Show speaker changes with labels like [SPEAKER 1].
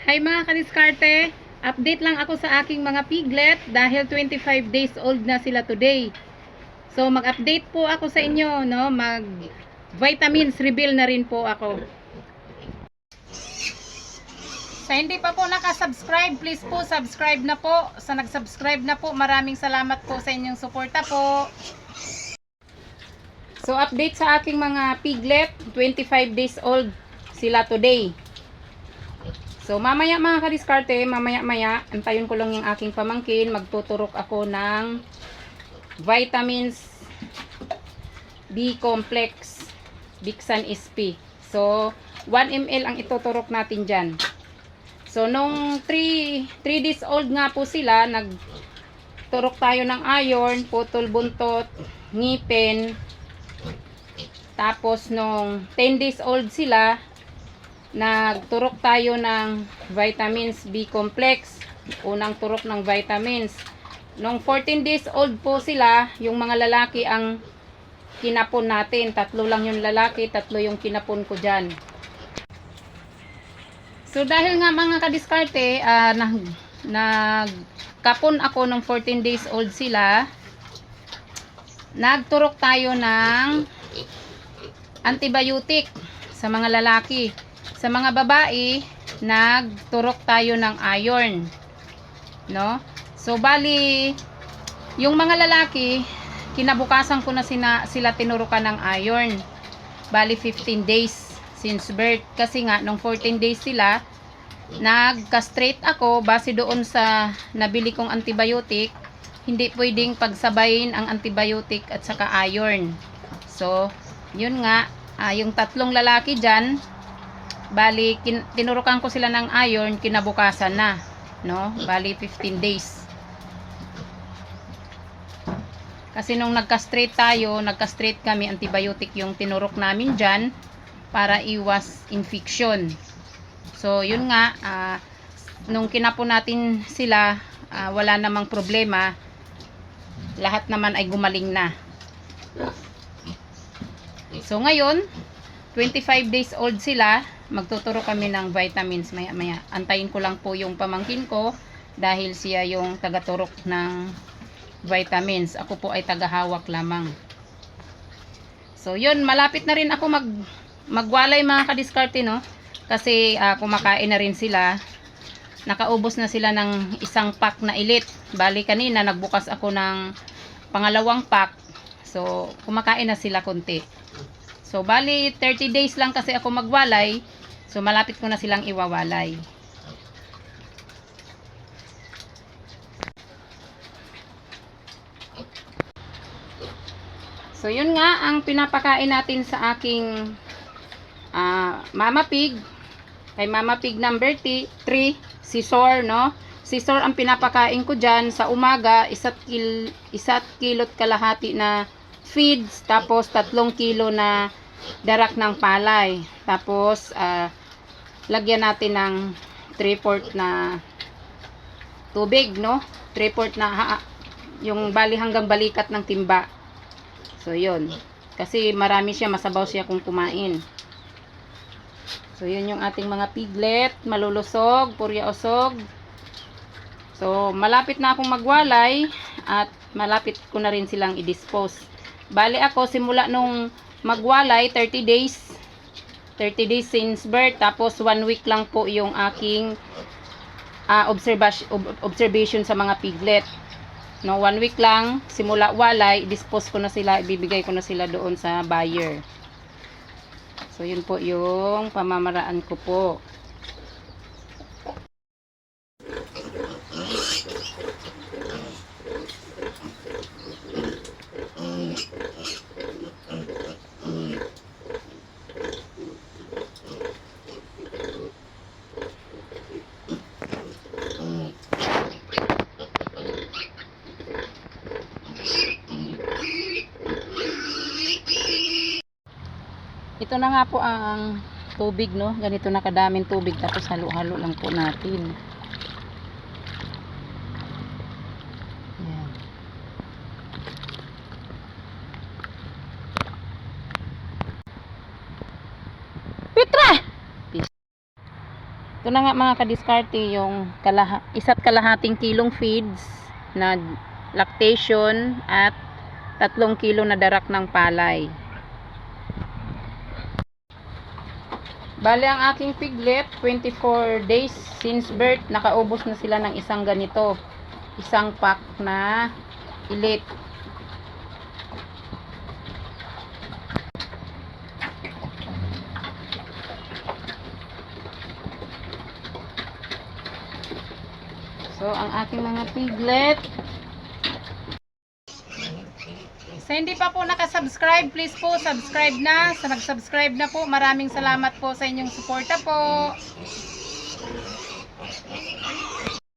[SPEAKER 1] Hi mga kadiskarte! Update lang ako sa aking mga piglet dahil 25 days old na sila today. So mag-update po ako sa inyo, no? Mag vitamins reveal na rin po ako. Sa hindi pa po nakasubscribe, please po subscribe na po. Sa nag-subscribe na po, maraming salamat po sa inyong suporta po. So update sa aking mga piglet, 25 days old sila today. So, mamaya mga kadiskarte, mamaya-maya, antayin ko lang yung aking pamangkin. Magtuturok ako ng vitamins B-complex Bixan SP. So, 1 ml ang ituturok natin dyan. So, nung 3, 3 days old nga po sila, nagturok tayo ng iron, putol buntot, ngipin. Tapos, nung 10 days old sila, nagturok tayo ng vitamins B complex. Unang turok ng vitamins. Nung 14 days old po sila yung mga lalaki ang kinapon natin. Tatlo lang yung lalaki tatlo yung kinapon ko dyan. So dahil nga mga kadiskarte uh, nag, nagkapon ako nung 14 days old sila nagturok tayo ng antibiotic sa mga lalaki sa mga babae, nagturok tayo ng iron. No? So, bali, yung mga lalaki, kinabukasan ko na sina, sila tinurukan ng iron. Bali, 15 days since birth. Kasi nga, nung 14 days sila, nag-castrate ako base doon sa nabili kong antibiotic. Hindi pwedeng pagsabayin ang antibiotic at saka iron. So, yun nga, uh, yung tatlong lalaki dyan, Bali, kin, tinurukan ko sila ng iron, kinabukasan na. No? Bali, 15 days. Kasi nung nagka-straight tayo, nagka-straight kami, antibiotic yung tinurok namin dyan para iwas infection. So, yun nga, uh, nung kinapo natin sila, uh, wala namang problema. Lahat naman ay gumaling na. So, ngayon, 25 days old sila, magtuturo kami ng vitamins maya maya. Antayin ko lang po yung pamangkin ko dahil siya yung tagaturok ng vitamins. Ako po ay tagahawak lamang. So yun, malapit na rin ako mag magwalay mga kadiskarte no. Kasi uh, kumakain na rin sila. Nakaubos na sila ng isang pack na ilit. Bali kanina nagbukas ako ng pangalawang pack. So kumakain na sila konti. So bali 30 days lang kasi ako magwalay. So, malapit ko na silang iwawalay. So, yun nga ang pinapakain natin sa aking uh, Mama Pig. Kay Mama Pig number 3, si Sor, no? Si Sor ang pinapakain ko dyan sa umaga, isa't, kil, isa't kilot kalahati na feeds, tapos tatlong kilo na darak ng palay. Tapos, uh, lagyan natin ng 3-4 na tubig, no? 3-4 na ha, yung bali hanggang balikat ng timba. So, yun. Kasi marami siya, masabaw siya kung kumain. So, yun yung ating mga piglet, malulusog, purya osog. So, malapit na akong magwalay at malapit ko na rin silang i-dispose. Bali ako, simula nung magwalay, 30 days, 30 days since birth. Tapos 1 week lang po yung aking uh, observation, observation sa mga piglet. No, 1 week lang, simula walay, dispose ko na sila, ibibigay ko na sila doon sa buyer. So, yun po yung pamamaraan ko po. Ito na nga po ang tubig, no? Ganito na kadaming tubig. Tapos halo-halo lang po natin. Yan. Petra! Ito na nga mga kadiskarte yung kalaha, isa't kalahating kilong feeds na lactation at tatlong kilo na darak ng palay. Bale ang aking piglet, 24 days since birth, nakaubos na sila ng isang ganito. Isang pack na elite. So, ang aking mga piglet. Sa hindi pa po nakasubscribe, please po subscribe na. Sa nag-subscribe na po, maraming salamat po sa inyong suporta po.